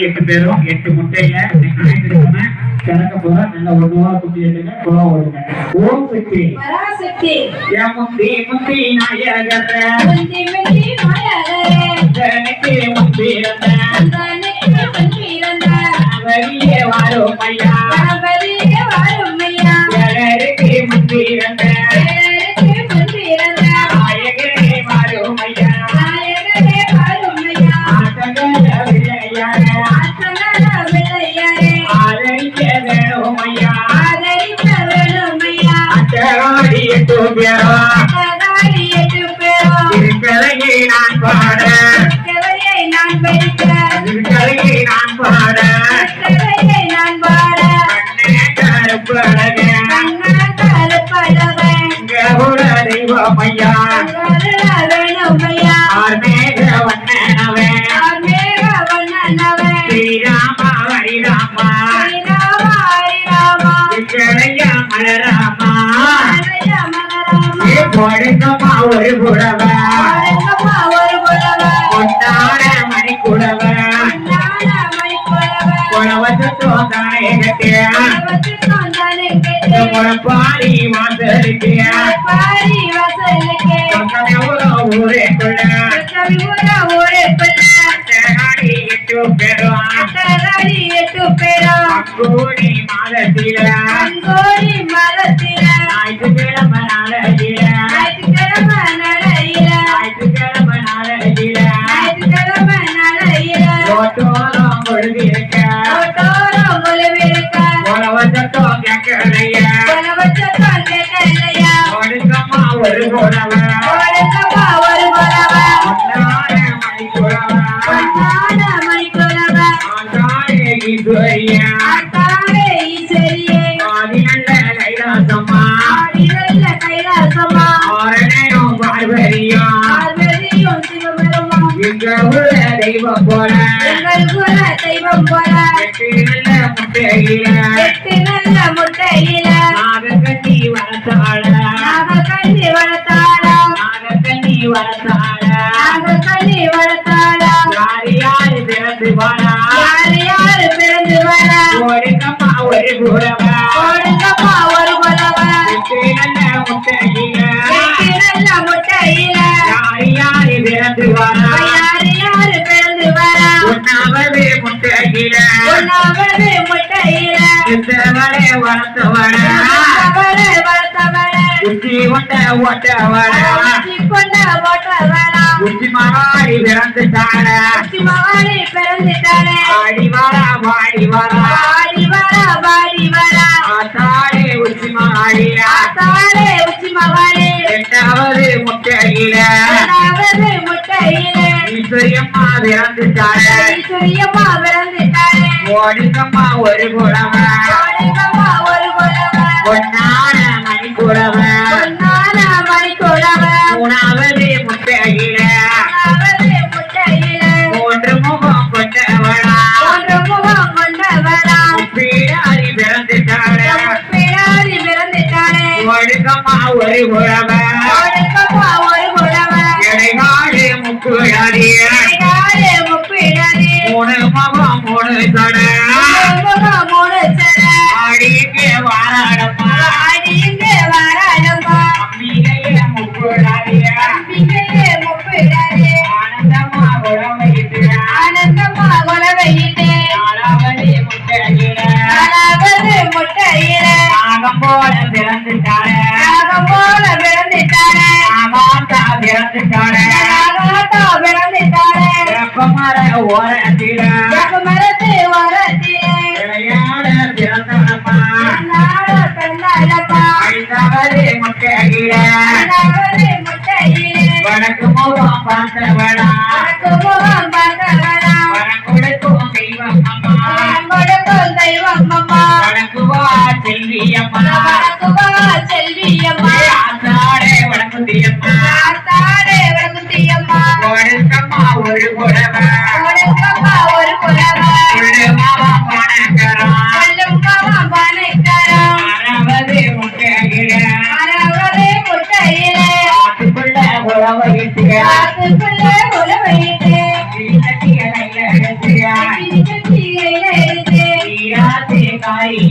எட்டு பேரும் எட்டு முட்டையில கறக்க போறோம் நல்ல ஒரு ரூபா குட்டி எடுங்க குழா ஓடுங்க ஓம் சக்தி முந்தி முந்தி நாயகர. முந்தி முந்தி எனக்கு முந்தி திருக்கலையா மலராமா? கொடுங்கம்மா ஒரு புடவ. கொண்டாட மணி குடவ கேட்டு முளப்பாரி வாசலுக்கு. ஒரு புடவ முட்டையில. எட்டு நல்ல முட்டையில. நாகக்கண்ணி வரத்தாள. நாக கண்ணி வளர்த்தாளா நாகக்கண்ணி வரத்தாள. நாக கண்ணி வளர்த்தாளா யாரு யாரு பிறந்து வாரா? யாரு யாரு பிறந்து வர? ஒடுக்கம்மா ஒரு புறவ ஓடுங்கப்பா ஒரு புலவன் எட்டு நல்ல முட்டையில. எட்டு நல்ல முட்டையில. யாரு யாரு பிறந்து வாரா? யாரு யாரு பிறந்து வர? உண்ணாவது முட்டையில முட்டையில. எத்தவளே வளர்த்தவள. உச்சி கொண்ட ஓட்டவள. உச்சி மகாரி பிறந்துட்டாள. ஆடி வாரா வாடி வாரா வாடி வரா வாடி. வரா ஆத்தாளே உச்சி மகாரியா ஆத்தாளே உச்சி மகாளி எட்டாவது முட்டையில. இரண்டாவது முட்டையிலே. ஈஸ்வரியம்மா பிறந்துட்டாள. ஐஸ்வர்யமா பிறந்துட்டாளே ஓடுங்கம்மா ஒரு குழவ பொன்னான மணி குழவ மூணாவது முட்டையில. மூன்று முகம் கொண்டவளா. பீடாரி பிறந்துட்டாள. ஒடுக்கம்மா ஒரு குழவ எடைகாடு முக்குழாரிய நாகாத்தா பிறந்துட்டாளே வெப்பமர ஓரத்தில. மரத்து வரத்திலே விளையாட பிறந்தனம்மா நாட கண்ணாடப்பா ஐந்தாவது முட்டையில. வடக்கு முகம் பார்த்தவளா உனக்கு முகம் பார்த்தவளா வரம் கொடுக்கும் தெய்வம் அம்மா கொடுக்கும் தெய்வம் அம்மா வடக்குவா செல்வி அம்மா வணக்குவா செல்வி அம்மா ஆத்தாடே வடக்குதி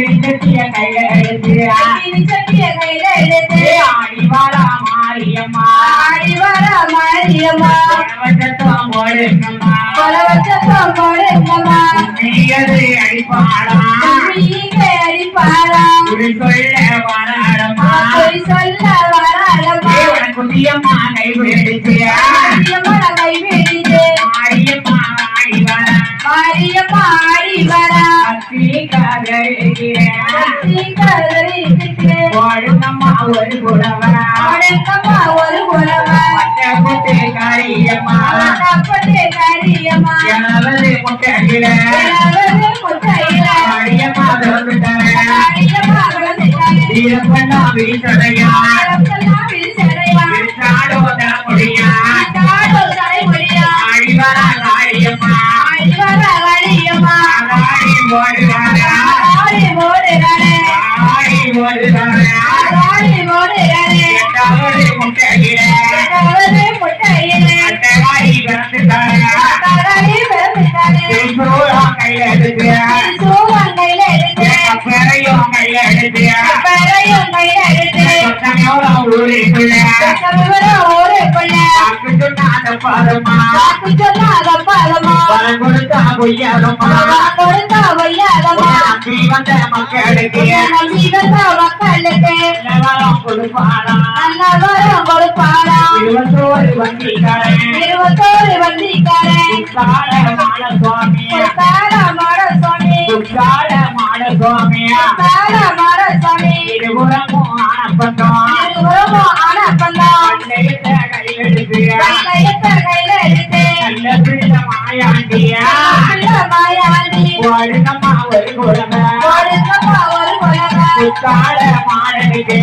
எடுத்து கட்டிய கையில எடுத்தியா அக்கினி சட்டிய கையில எடுத்து. ஆடி வாழா மாரியம்மா. ஆடி வர மாரியம்மா. உணவட்டத்தம் போடுங்கம்மா. கொலவச்சத்தம் போடுங்கம்மா. நீயது அடிப்பாளா. நீங்க அடிப்பாரா குறி சொல்ல பொய் சொல்ல வராளம்மா. குட்டியம்மா கைவிடுத்தியா மாரியம்மா அத்தி ஒரு ஒரு காரியம்மா காரியம்மா முட்டையில முட்டையில காரியம்மா வீரப்பண்ணா வீட்டடையா இருபத்தோரு வண்டிக்காரன் இருபத்தோரு வண்டிக்காரன் ஒழுங்கம்மா ஒரு குழந்தை கொடுக்கப்பா ஒரு குழந்தை கால பாய் எடுத்து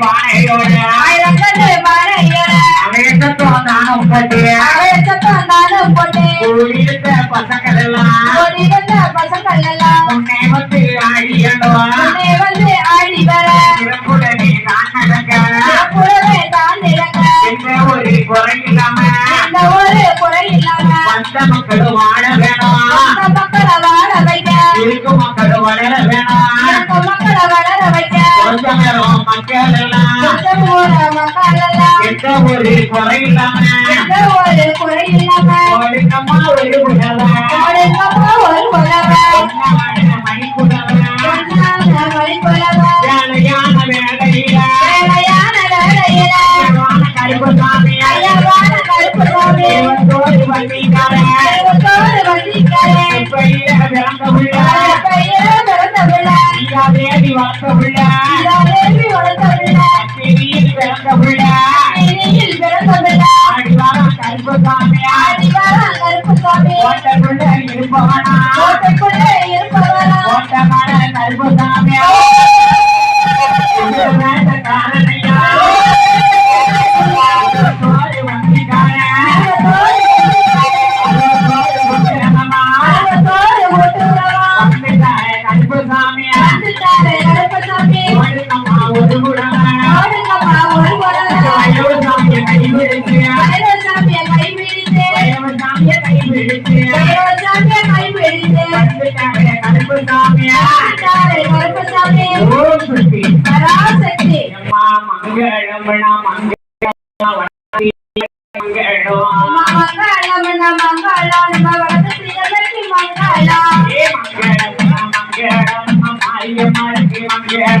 பானையோட ஆயிரக்கண்டு பானையோட அவையத்தம் நானும் பட்டியா குறை இல்லாம இந்த ஒரு குறை இல்லாம வந்த மக்களும் வாழ வேணும். அந்த மக்களை வாழ வைக்க இருக்கும் வளர வேணும். மக்களை வளர வைக்க கொஞ்சம் நேரம் மக்கள் எல்லாம் இந்த ஊர மக்கள் எல்லாம்? எந்த ஒரு குறை இல்லாம எந்த ஒரு குறை இல்லாம ஒழுக்கமா ஒரு குடவ தேவி வளர்த்த உள்ள இதா பிறந்த உள்ள பிறந்த பிள்ளை அடிவார கருப்பு சாமியா கருப்பு சுவாமி ஓட்டக்குள்ள இருப்பவனா. கோட்டைக்குள்ளே ஓட்டமான கருப்பு சாமியா சாமியை கைவிடுத்தியா கருப்பு மங்கள